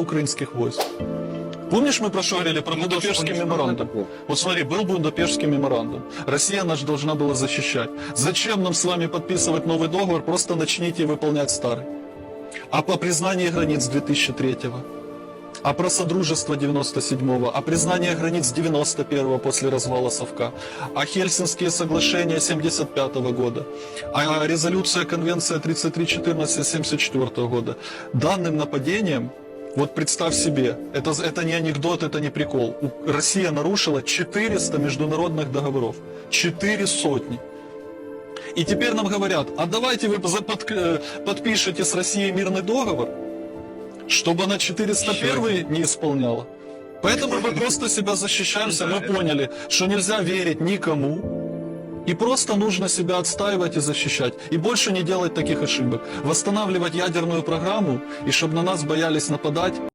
украинских войск. Помнишь, мы про что говорили? Про Будапештский меморандум. Вот смотри, был Будапештский меморандум. Россия нас должна была защищать. Зачем нам с вами подписывать новый договор? Просто начните выполнять старый. А по признании границ 2003-го? А про Содружество 97-го? А признание границ 91-го после развала Совка? А Хельсинские соглашения 75-го года? А резолюция Конвенция 3314 74 года? Данным нападением вот представь себе, это, это не анекдот, это не прикол. Россия нарушила 400 международных договоров. Четыре сотни. И теперь нам говорят, а давайте вы под- э, подпишете с Россией мирный договор, чтобы она 401 не исполняла. Поэтому мы просто себя защищаемся, мы поняли, что нельзя верить никому, и просто нужно себя отстаивать и защищать. И больше не делать таких ошибок. Восстанавливать ядерную программу, и чтобы на нас боялись нападать,